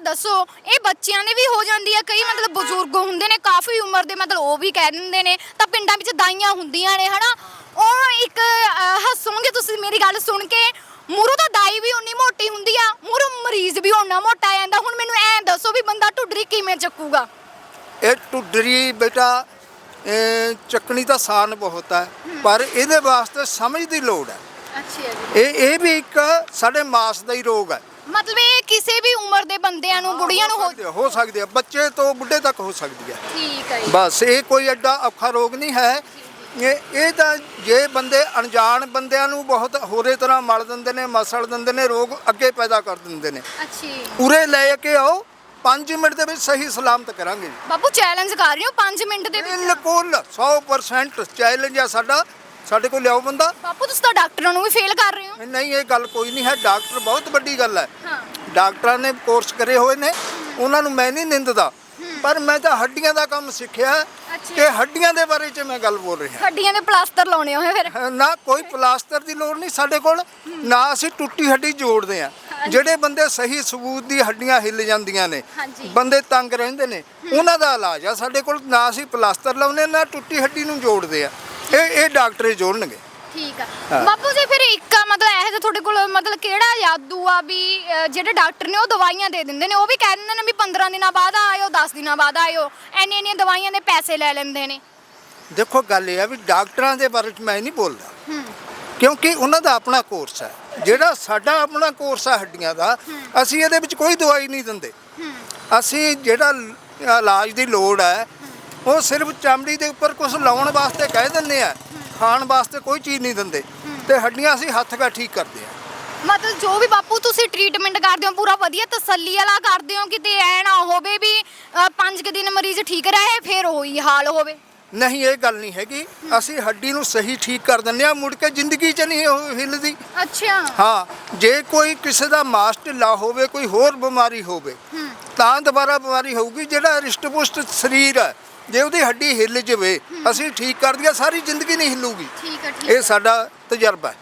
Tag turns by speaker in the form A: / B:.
A: ਤਾਂ ਦੱਸੋ ਇਹ ਬੱਚਿਆਂ ਦੇ ਵੀ ਹੋ ਜਾਂਦੀ ਹੈ ਕਈ ਮਤਲਬ ਬਜ਼ੁਰਗ ਹੁੰਦੇ ਨੇ ਕਾਫੀ ਉਮਰ ਦੇ ਮਤਲਬ ਉਹ ਵੀ ਕਹਿ ਦਿੰਦੇ ਨੇ ਤਾਂ ਪਿੰਡਾਂ ਵਿੱਚ ਦਾਈਆਂ ਹੁੰਦੀਆਂ ਨੇ ਹਨਾ? ਉਹ ਇੱਕ ਅਹ, ਹੱਸੋਗੇ ਤੁਸੀਂ ਮੇਰੀ ਗੱਲ ਸੁਣ ਕੇ ਮੂਰੋਂ ਤਾਂ ਦਾਈ ਵੀ ਉਨੀ ਮੋਟੀ ਹੁੰਦੀ ਆ ਮੂਰੋਂ ਮਰੀਜ਼ ਵੀ ਓਨਾ ਮੋਟਾ ਆ ਜਾਂਦਾ ਹੁਣ ਮੈਨੂੰ ਐਂ ਦੱਸੋ ਵੀ ਬੰਦਾ ਢੁੱਡਰੀ ਕਿਵੇਂ ਚੱਕੂਗਾ?
B: ਇਹ ਟੁੱਡਰੀ ਬੇਟਾ ਇਹ ਚੱਕਣੀ ਤਾਂ ਆਸਾਨ ਬਹੁਤ ਹੈ ਪਰ ਇਹਦੇ ਵਾਸਤੇ ਸਮਝ ਦੀ ਲੋੜ ਹੈ
A: ਅੱਛਾ ਜੀ।
B: ਇਹ ਇਹ ਵੀ ਇੱਕ ਸਾਡੇ ਮਾਸ ਦਾ ਹੀ ਰੋਗ ਹੈ
A: ਮਤਲਬ ਇਹ ਕਿਸੇ ਵੀ ਉਮਰ ਦੇ ਬੰਦਿਆਂ ਨੂੰ ਬੁੜੀਆਂ ਨੂੰ ਹੋ
B: ਸਕਦੇ ਆ, ਹੋ ਸਕਦੀ ਹੈ ਬੱਚੇ ਤੋਂ ਬੁੱਢੇ ਤੱਕ ਹੋ ਸਕਦੀ ਹੈ
A: ਠੀਕ ਹੈ ਜੀ।
B: ਬਸ ਇਹ ਕੋਈ ਐਡਾ ਔਖਾ ਰੋਗ ਨਹੀਂ ਹੈ। ਇਹ ਇਹ ਤਾਂ ਜੇ ਬੰਦੇ ਅਣਜਾਣ ਬੰਦਿਆਂ ਨੂੰ ਬਹੁਤ ਹੋਰੇ ਤਰ੍ਹਾਂ ਮਲ ਦਿੰਦੇ ਨੇ ਮਸਲ ਦਿੰਦੇ ਨੇ ਰੋਗ ਅੱਗੇ ਪੈਦਾ ਕਰ ਦਿੰਦੇ ਨੇ।
A: ਅੱਛੀ
B: ਉਰੇ ਲੈ ਕੇ ਆਓ 5 ਮਿੰਟ ਦੇ ਵਿੱਚ ਸਹੀ ਸਲਾਮਤ ਕਰਾਂਗੇ।
A: ਬਾਪੂ ਚੈਲੰਜ ਕਰ ਰਹੀ ਹਾਂ 5 ਮਿੰਟ ਦੇ ਵਿੱਚ?
B: ਬਿਲਕੁਲ 100% ਚੈਲੰਜ ਹੈ ਸਾਡਾ। ਸਾਡੇ ਕੋਲ ਲਿਆਓ ਬੰਦਾ।
A: ਬਾਪੂ ਤੁਸੀਂ ਤਾਂ ਡਾਕਟਰਾਂ ਨੂੰ ਵੀ ਫੇਲ ਕਰ ਰਹੇ ਹੋ।
B: ਨਹੀਂ ਇਹ ਗੱਲ ਕੋਈ ਨਹੀਂ ਹੈ। ਡਾਕਟਰ ਬਹੁਤ ਵੱਡੀ ਗੱਲ ਹੈ।
A: ਹਾਂ।
B: ਡਾਕਟਰਾਂ ਨੇ ਕੋਰਸ ਕਰੇ ਹੋਏ ਨੇ। ਉਹਨਾਂ ਨੂੰ ਮੈਂ ਨਹੀਂ ਨਿੰਦਦਾ। ਪਰ ਮੈਂ ਤਾਂ ਹੱਡੀਆਂ ਦਾ ਕੰਮ ਸਿੱਖਿਆ। ਕਿ ਹੱਡੀਆਂ ਦੇ ਬਾਰੇ 'ਚ ਮੈਂ ਗੱਲ ਬੋਲ ਰਿਹਾ।
A: ਹੱਡੀਆਂ ਦੇ ਪਲਾਸਟਰ ਲਾਉਣੇ ਹੋਏ ਫਿਰ।
B: ਨਾ ਕੋਈ ਪਲਾਸਟਰ ਦੀ ਲੋੜ ਨਹੀਂ ਸਾਡੇ ਕੋਲ। ਨਾ ਅਸੀਂ ਟੁੱਟੀ ਹੱਡੀ ਜੋੜਦੇ ਆ ਜਿਹੜੇ ਬੰਦੇ ਸਹੀ ਸਬੂਤ ਦੀ ਹੱਡੀਆਂ ਹਿੱਲ ਜਾਂਦੀਆਂ ਨੇ। ਬੰਦੇ ਤੰਗ ਰਹਿੰਦੇ ਨੇ ਉਹਨਾਂ ਦਾ ਇਲਾਜ ਆ ਸਾਡੇ ਕੋਲ। ਨਾ ਅਸੀਂ ਪਲਾਸਟਰ ਲਾਉਨੇ ਨਾ ਟੁੱਟੀ ਹੱਡੀ ਨੂੰ ਜੋੜਦੇ ਆ। ਇਹ ਇਹ ਡਾਕਟਰ ਹੀ ਜੋੜਨਗੇ
A: ਠੀਕ ਆ। ਬਾਪੂ ਜੀ ਫਿਰ ਇੱਕ ਮਤਲਬ ਇਹ ਜਿਹਾ ਤੁਹਾਡੇ ਕੋਲ ਮਤਲਬ ਕਿਹੜਾ ਜਾਦੂ ਆ ਵੀ ਜਿਹੜੇ ਡਾਕਟਰ ਨੇ ਉਹ ਦਵਾਈਆਂ ਦੇ ਦਿੰਦੇ ਨੇ? ਉਹ ਵੀ ਕਹਿ ਦਿੰਦੇ ਨੇ ਵੀ 15 ਦਿਨਾਂ ਬਾਅਦ ਆਇਓ 10 ਦਿਨਾਂ ਬਾਅਦ ਆਇਓ। ਐਨੀ ਐਨੀਆਂ ਦਵਾਈਆਂ ਦੇ ਪੈਸੇ ਲੈ ਲੈਂਦੇ ਨੇ।
B: ਦੇਖੋ ਗੱਲ ਇਹ ਆ ਵੀ ਡਾਕਟਰਾਂ ਦੇ ਬਾਰੇ 'ਚ ਮੈਂ ਨਹੀਂ ਬੋਲਦਾ।
A: ਹੂੰ।
B: ਕਿਉਂਕਿ ਉਹਨਾਂ ਦਾ ਆਪਣਾ ਕੋਰਸ ਹੈ। ਜਿਹੜਾ ਸਾਡਾ ਆਪਣਾ ਕੋਰਸ ਹੈ ਹੱਡੀਆਂ ਦਾ ਅਸੀਂ ਇਹਦੇ ਵਿੱਚ ਕੋਈ ਦਵਾਈ ਨਹੀਂ ਦਿੰਦੇ। ਅਸੀਂ ਜਿਹੜਾ ਲ- ਇਲਾਜ ਦੀ ਲੋੜ ਹੈ ਉਹ ਸਿਰਫ ਚਮੜੀ ਦੇ ਉੱਪਰ ਕੁਝ ਲਾਉਣ ਵਾਸਤੇ ਕਹਿ ਦਿੰਦੇ ਆ ਖਾਣ ਵਾਸਤੇ ਕੋਈ ਚੀਜ਼ ਨਹੀਂ ਦਿੰਦੇ। ਤੇ ਹੱਡੀਆਂ ਅਸੀਂ ਹੱਥ ਕਾ ਠੀਕ ਕਰਦੇ ਆ।
A: ਮਤਲਬ ਜੋ ਵੀ ਬਾਪੂ ਤੁਸੀਂ ਟ੍ਰੀਟਮੈਂਟ ਕਰਦੇ ਹੋ ਪੂਰਾ ਵਧੀਆ ਤਸੱਲੀ ਵਾਲਾ ਕਰਦੇ ਹੋ ਕਿਤੇ ਐ ਨਾ ਹੋਵੇ ਵੀ ਅਹ, ਪੰਜ ਕੁ ਦਿਨ ਮਰੀਜ਼ ਠੀਕ ਰਹੇ ਫਿਰ ਉਹੀ ਹਾਲ ਹੋਵੇ।
B: ਨਹੀਂ ਇਹ ਗੱਲ ਨਹੀਂ ਹੈਗੀ। ਅਸੀਂ ਹੱਡੀ ਨੂੰ ਸਹੀ ਠੀਕ ਕਰ ਦਿੰਦੇ ਆ ਮੁੜ ਕੇ ਜ਼ਿੰਦਗੀ 'ਚ ਨਹੀਂ ਉਹ ਹਿੱਲਦੀ।
A: ਅੱਛਾ।
B: ਹਾਂ ਜੇ ਕੋਈ ਕਿਸੇ ਦਾ ਮਾਸ ਢਿੱਲਾ ਹੋਵੇ ਕੋਈ ਹੋਰ ਬਿਮਾਰੀ ਹੋਵੇ ਤਾਂ ਦੁਬਾਰਾ ਬਿਮਾਰੀ ਹੋਊਗੀ ਜਿਹੜਾ ਰਿਸ਼ਟ-ਪੁਸ਼ਟ ਸਰੀਰ ਹੈ। ਜੇ ਉਹਦੀ ਹੱਡੀ ਹਿੱਲ ਜਵੇ ਅਸੀਂ ਠੀਕ ਕਰ ਦਈਏ ਸਾਰੀ ਜ਼ਿੰਦਗੀ ਨਹੀਂ ਹਿੱਲੂਗੀ।
A: ਠੀਕ ਹੈ ਠੀਕ
B: ਇਹ ਸਾਡਾ ਤਜਰਬਾ ਹੈ।